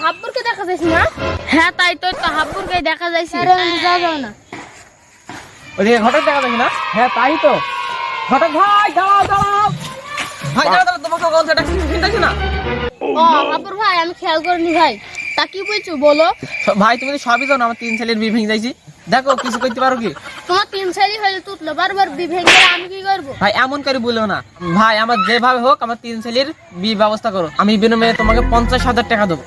হাব্বুরকে দেখা না? হ্যাঁ তাই তো তো হাব্বুরকে দেখা যা যাও না। ওদিকে ঘটক দেখা দেখি না? হ্যাঁ তাই তো। ঘটক ভাই দাঁড়াও দাঁড়াও। ভাই দাঁড়াও দাঁড়াও তোমাকে কোন সেটা চিন্তা না? ও হাব্বুর ভাই আমি খেয়াল করিনি ভাই। তা কি বলছো বলো। ভাই তুমি তো সবই জানো আমার তিন ছেলের বিয়ে ভেঙে যাইছি। দেখো কিছু করতে পারো কি? তোমার তিন সাইলি হয়ে তুতলো বারবার বিভেঙ্গে আমি কি করব? ভাই এমন করে বলো না। ভাই আমার যেভাবে হোক আমার তিন ছেলের বিয়ে ব্যবস্থা করো। আমি বিনিময়ে তোমাকে পঞ্চাশ হাজার টাকা দেবো।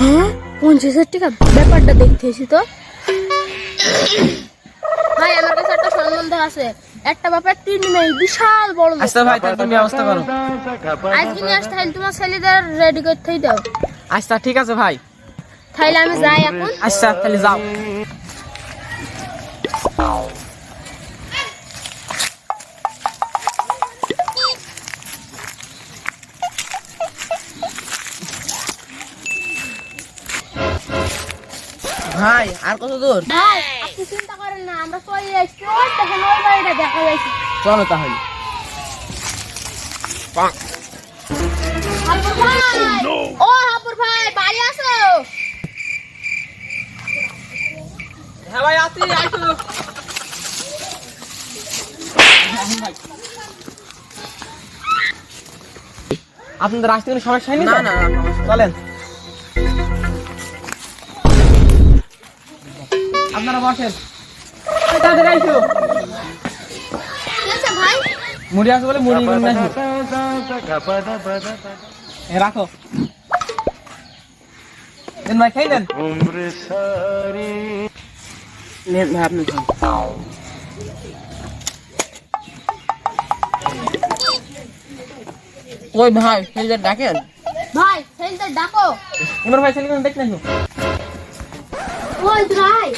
হ্যাঁ? পঞ্চাশ হাজার টাকা? ব্যাপারটা দেখতে এসি তো। ভাই আমার কাছে একটা সম্বন্ধ আছে। একটা ব্যাপার তিন মেয়ে বিশাল বড়। আচ্ছা ভাই তাহলে তুমি ব্যবস্থা করো। আজকে নিয়ে আসতে তাহলে তোমার ছেলেদের রেডি করতেই দাও। আচ্ছা ঠিক আছে ভাই। তাহলে আমি যাই এখন। আচ্ছা তাহলে যাও। ভাই আর কত দূর? ভাই আপনি চিন্তা করেন না আমরা চলে যাচ্ছি। ওই দেখেন ওই বাড়িটা দেখা যাচ্ছে। চলো তাহলে। হাপুর ভাই ও হাপুর ভাই বাড়ি আসো হ্যাঁ ভাই আসি আপনাদের আসতে কোনো সমস্যা হয়নি না না চলেন। আপনারা বসেন। আছে মুড়ি আসো বলে মুড়ি রাখো। ভাই খাই দেন ভাই আপনি ওই ভাই ছেলেদের ডাকেন? ভাই ছেলেটা ডাকো। এবার ভাই ছেলেকে দেখ না ওই ভাই?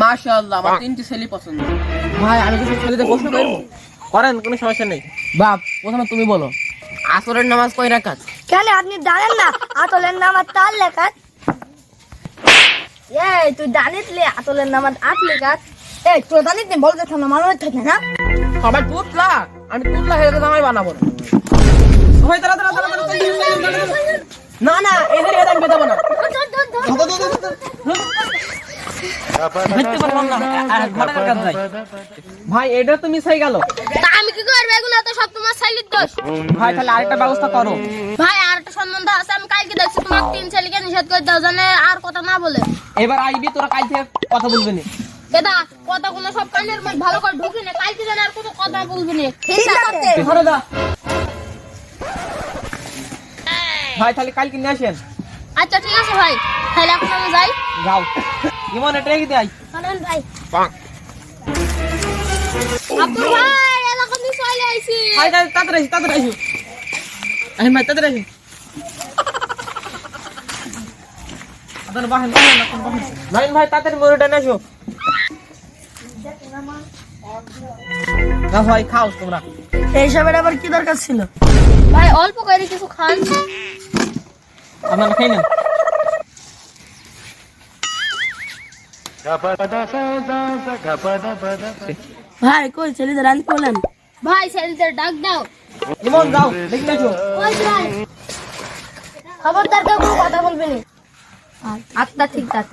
মাশাআল্লাহ আমার তিনটি ছেলে পছন্দ। ভাই আমি কিছু ছেলেদের প্রশ্ন করব করেন কোনো সমস্যা নেই। বাপ প্রথমে তুমি বলো। আসরের নামাজ কয় রাকাত? কেন আপনি জানেন না আতলের নামাজ এই তুই জানিস লে আতলের নামাজ আট লেখা এই তুই জানিস নি বলতে থাম না মানুষ থাকে না। সবাই তুতলা আমি তুতলা হয়ে গেছে বানাবো না। ভাই তারা তারা তারা না না এদের এদের আমি বেদাবো না দেখতে পারলাম না আর ঘটনার কাজ নাই ভাই এটা তো মিস হয়ে গেল আমি কি করব এগুলো তো সব তোমার ছেলের দোষ। ভাই তাহলে আরেকটা ব্যবস্থা করো। ভাই আর একটা সম্বন্ধ আছে আমি কালকে দেখছি তোমার তিন ছেলেকে নিষেধ করে দাও জানে আর কথা না বলে। এবার আইবি তোরা কাল থেকে কথা বলবি না। দাদা কথাগুলো সব কানের মধ্যে ভালো করে ঢুকি না কালকে জানে আর কোনো কথা বলবি না। ঠিক আছে? ধরো দা ভাই তাহলে কালকে নিয়ে আসেন। আচ্ছা ঠিক আছে ভাই। তাহলে এখন আমি যাই। যাও। ইমন এটা রেখে দেয় চলেন ভাই আব্দুল ভাই এলাকা দিয়ে চলে আইছি ভাই তাড়াতাড়ি তাড়াতাড়ি আসি, তাড়াতাড়ি আসো আহিম ভাই তাড়াতাড়ি আসি আপনার বাহেন বাহেন আপনার বাহেন নাইন ভাই তাড়াতাড়ি মরুটা নিয়ে আসো না ভাই খাও তোমরা এইসবের আবার কি দরকার ছিল ভাই অল্প করে কিছু খান আপনারা খেয়ে নেন ভাই কই ছেলেদের রান করলেন? ভাই ছেলেদের ডাক দাও। ইমন যাও দেখে ভাই খবরদার কেউ কথা বলবে না। আত্মা ঠিক আছে